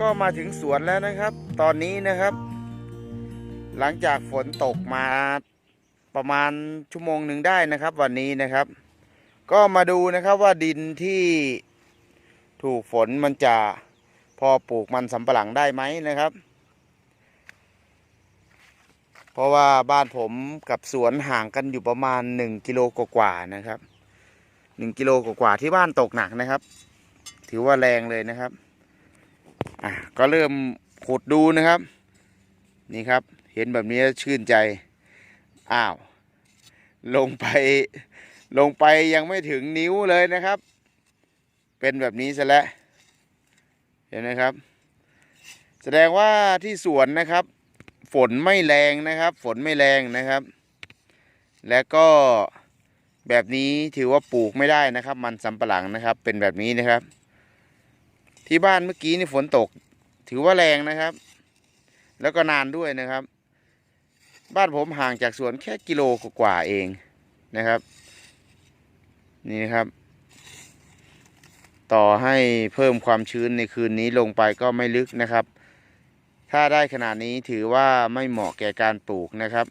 ก็มาถึงสวนแล้วนะครับ ตอนนี้นะครับ หลังจากฝนตกมาประมาณชั่วโมงหนึ่งได้นะครับ วันนี้นะครับ ก็มาดูนะครับว่าดินที่ถูกฝนมันจะพอปลูกมันสำปะหลังได้ไหมนะครับ เพราะว่าบ้านผมกับสวนห่างกันอยู่ประมาณ1กิโลกว่าๆนะครับ1กิโลกว่าๆที่บ้านตกหนักนะครับ ถือว่าแรงเลยนะครับ อะก็เริ่มขุดดูนะครับ นี่ครับเห็นแบบนี้ชื่นใจ อ้าว ลงไปลงไปยังไม่ถึงนิ้วเลยนะครับ เป็นแบบนี้ซะแล้วเห็นไหมครับ แสดงว่าที่สวนนะครับ ฝนไม่แรงนะครับ ฝนไม่แรงนะครับ และก็แบบนี้ถือว่าปลูกไม่ได้นะครับ มันสำปะหลังนะครับ เป็นแบบนี้นะครับ ที่บ้านเมื่อกี้นี่ฝนตก ถือว่าแรงนะครับ แล้วก็นานด้วยนะครับ บ้านผมห่างจากสวนแค่กิโลกว่าเองนะครับ นี่นะครับ ต่อให้เพิ่มความชื้นในคืนนี้ลงไปก็ไม่ลึกนะครับ ถ้าได้ขนาดนี้ถือว่าไม่เหมาะแก่การปลูกนะครับ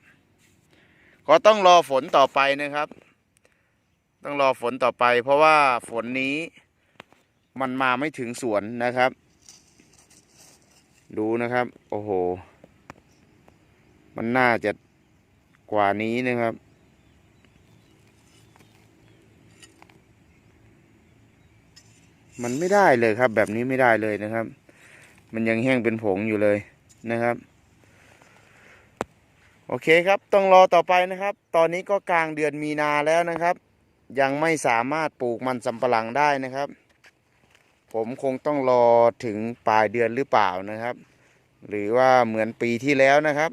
ก็ต้องรอฝนต่อไปนะครับ ต้องรอฝนต่อไป เพราะว่าฝนนี้ มันมาไม่ถึงสวนนะครับ ดูนะครับ โอ้โห มันน่าจะกว่านี้นะครับ มันไม่ได้เลยครับ แบบนี้ไม่ได้เลยนะครับ มันยังแห้งเป็นผงอยู่เลยนะครับ โอเคครับ ต้องรอต่อไปนะครับ ตอนนี้ก็กลางเดือนมีนาแล้วนะครับ ยังไม่สามารถปลูกมันสำปะหลังได้นะครับ ผมคงต้องรอถึงปลายเดือนหรือเปล่านะครับ หรือว่าเหมือนปีที่แล้วนะครับ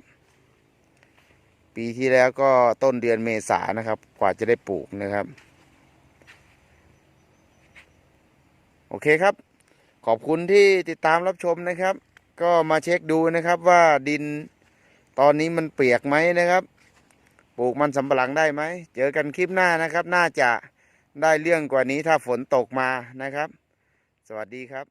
ปีที่แล้วก็ต้นเดือนเมษานะครับ กว่าจะได้ปลูกนะครับ โอเคครับ ขอบคุณที่ติดตามรับชมนะครับ ก็มาเช็คดูนะครับว่าดินตอนนี้มันเปียกไหมนะครับ ปลูกมันสำปะหลังได้ไหม เจอกันคลิปหน้านะครับ น่าจะได้เรื่องกว่านี้ถ้าฝนตกมานะครับ สวัสดีครับ